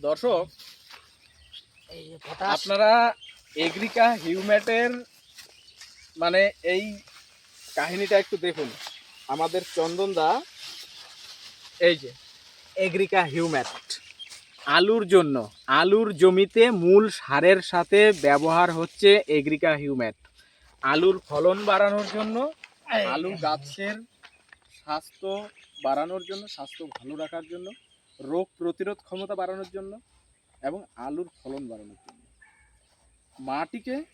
দর্শক আপনারা এগ্রিকা হিউম্যাটের মানে এই কাহিনীটা একটু দেখুন। আমাদের চন্দনদা এই যে এগ্রিকা হিউম্যাট। আলুর জন্য আলুর জমিতে মূল সারের সাথে ব্যবহার হচ্ছে এগ্রিকা হিউম্যাট। আলুর ফলন বাড়ানোর জন্য আলু গাছের স্বাস্থ্য বাড়ানোর জন্য স্বাস্থ্য ভালো রাখার জন্য রোগ প্রতিরোধ ক্ষমতা বাড়ানোর জন্য এবং আলুর ফলন বাড়ানোর জন্য। মাটিকে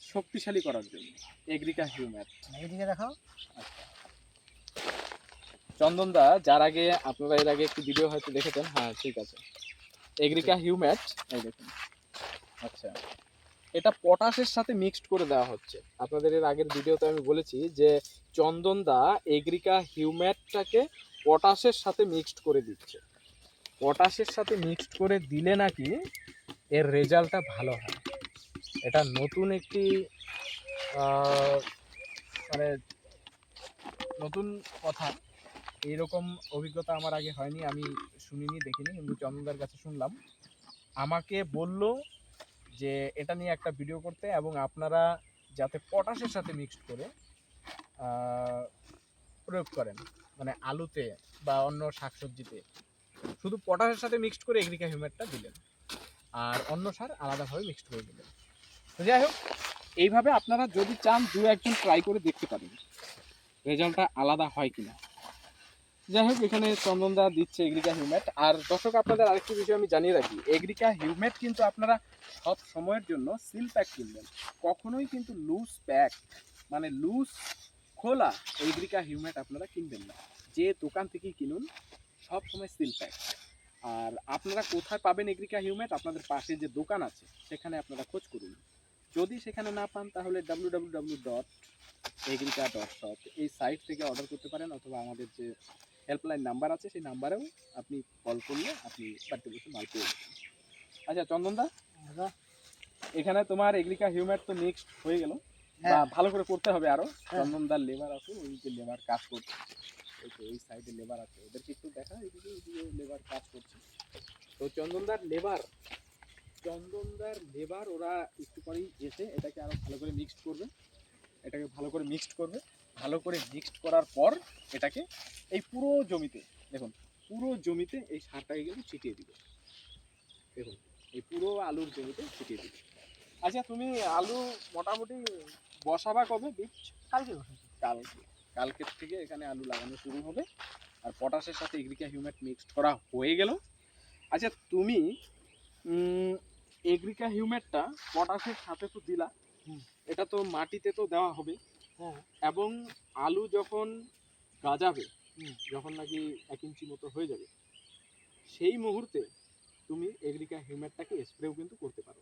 শক্তিশালী করার জন্য। Agrica humate. এইদিকে দেখাও। চন্দনদা যার আগে আপনারা এর আগে একটি ভিডিও হয়তো দেখেছেন। হ্যাঁ ঠিক আছে। এগ্রিকা হিউম্যাট এই দেখুন। আচ্ছা। এটা পটাশের সাথে মিক্সড করে দেওয়া হচ্ছে। আপনাদের এর আগের ভিডিওতে আমি বলেছি যে চন্দনদা এগ্রিকা হিউম্যাটটাকে পটাশের সাথে মিক্সড করে দিচ্ছে। পটাশের সাথে মিক্সড করে দিলে নাকি এর রেজাল্টটা ভালো হয়। এটা নতুন একটি মানে নতুন কথা। এইরকম অভিজ্ঞতা আমার আগে হয়নি, আমি শুনিনি, দেখিনি, কিন্তু চন্দনদার কাছে শুনলাম। আমাকে বলল যে, এটা নিয়ে একটা ভিডিও করতে এবং আপনারা যাতে পটাশের সাথে মিক্সড করে প্রয়োগ করেন মানে আলুতে বা অন্য শাকসবজিতে। শুধু পটাশের সাথে মিক্সড করে এগ্রিকা হিউমেটটা দিলেন, আর অন্য সার আলাদাভাবে মিক্সড করে দিলেন। তো যাই হোক, এইভাবে আপনারা যদি চান দু একজন ট্রাই করে দেখতে পারেন, রেজাল্টটা আলাদা হয় কিনা। যাই হোক, এখানে চন্দনদা দিচ্ছে এগ্রিকা হিউমেট আর দর্শক, আপনাদের আরেকটি বিষয় আমি জানিয়ে রাখি এগ্রিকা হিউমেট কিন্তু আপনারা সব সময়ের জন্য সিল প্যাক কিনবেন, কখনোই কিন্তু লুজ প্যাক মানে লুজ খোলা এগ্রিকা হিউম্যাট আপনারা কিনবেন না। যে দোকান থেকেই কিনুন সব সময় সিল প্যাক আর আপনারা কোথায় পাবেন এগ্রিকা হিউম্যাট আপনাদের পাশে যে দোকান আছে সেখানে আপনারা খোঁজ করুন। যদি সেখানে না পান তাহলে W W W dot Agrika dot shop এই সাইট থেকে অর্ডার করতে পারেন অথবা আমাদের যে হেল্পলাইন নাম্বার আছে সেই নাম্বারেও আপনি কল করলে আপনি বাড়িতে বসে মাল পেয়ে যাবেন। আচ্ছা চন্দনদা এখানে তোমার এগ্রিকা হিউম্যাট তো মিক্সড হয়ে গেল। ভালো করে করতে হবে আরও। হ্যাঁ। চন্দনদার লেবার আছে ওই যে লেবার কাজ করছে। ওই তো ওই সাইডে লেবার আছে ওদেরকে একটু দেখা এদিকে এদিকে লেবার কাজ করছে। তো চন্দনদার লেবার চন্দনদার লেবার ওরা একটু পরেই এসে এটাকে আরও ভালো করে মিক্সড করবে। এটাকে ভালো করে মিক্সড করবে। ভালো করে মিক্সড করার পর এটাকে এই পুরো জমিতে দেখুন পুরো জমিতে এই সারটাকে কিন্তু ছিটিয়ে দিবে। দেখুন এই পুরো আলুর জমিতে ছিটিয়ে দিবে। আচ্ছা তুমি আলু মোটামুটি বসাবা কবে? বীজ? কালকে কালকে। কালকের থেকে এখানে আলু লাগানো শুরু হবে। আর পটাশের সাথে এগ্রিকা হিউম্যাট মিক্সড করা হয়ে গেল। আচ্ছা তুমি এগ্রিকা হিউম্যাটটা পটাশের সাথে তো দিলা। এটা তো মাটিতে তো দেওয়া হবে। হ্যাঁ। এবং আলু যখন গাজাবে যখন নাকি এক ইঞ্চি মতো হয়ে যাবে সেই মুহূর্তে তুমি এগ্রিকা হিউম্যাটটাকে স্প্রেও কিন্তু করতে পারো।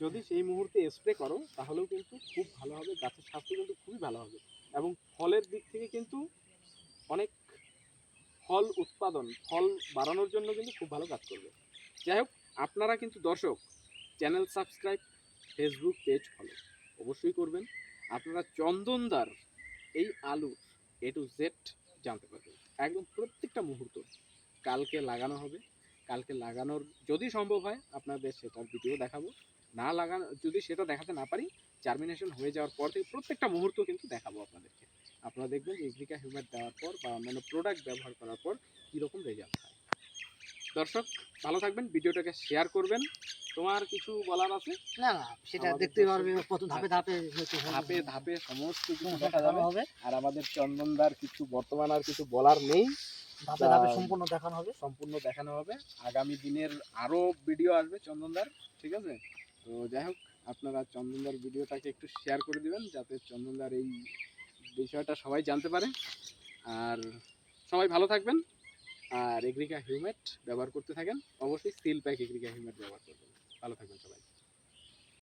যদি সেই মুহূর্তে স্প্রে করো, তাহলেও কিন্তু খুব ভালো হবে, গাছের স্বাস্থ্য কিন্তু খুবই ভালো হবে। এবং ফলের দিক থেকে কিন্তু অনেক ফল উৎপাদন, ফল বাড়ানোর জন্য কিন্তু খুব ভালো কাজ করবে। যাই হোক, আপনারা কিন্তু দর্শক channel subscribe Facebook page follow অবশ্যই করবেন। আপনারা চন্দনদার এই আলু এ টু জেড জানতে পারবেন। একদম প্রত্যেকটা মুহূর্ত কালকে লাগানো হবে। কালকে লাগানোর যদি সম্ভব হয়, আপনাদের সেটার ভিডিও দেখাবো। না লাগানো যদি সেটা দেখাতে না পারি জার্মিনেশন হয়ে যাওয়ার পর থেকে প্রত্যেকটা মুহূর্ত কিন্তু দেখাবো আপনাদেরকে। আপনারা দেখবেন যে এগ্রিকা হিউম্যাট দেওয়ার পর বা অন্যান্য প্রোডাক্ট ব্যবহার করার পর কীরকম রেজাল্ট হয়। দর্শক ভালো থাকবেন ভিডিওটাকে শেয়ার করবেন। তোমার কিছু বলার আছে? না না সেটা দেখতে পারবে প্রথম ধাপে ধাপে ধাপে ধাপে সমস্ত কিছু দেখা যাবে হবে। আর আমাদের চন্দনদার কিছু বর্তমান আর কিছু বলার নেই। ধাপে ধাপে সম্পূর্ণ দেখানো হবে। সম্পূর্ণ দেখানো হবে। আগামী দিনের আরও ভিডিও আসবে চন্দনদার ঠিক আছে? তো যাই হোক, আপনারা চন্দনদার ভিডিওটাকে একটু শেয়ার করে দিবেন, যাতে চন্দনদার এই বিষয়টা সবাই জানতে পারে। আর সবাই ভালো থাকবেন। আর এগ্রিকা হিউমেট ব্যবহার করতে থাকেন। অবশ্যই সিল প্যাক এগ্রিকা হিউমেট ব্যবহার করবেন। ভালো থাকবেন সবাই।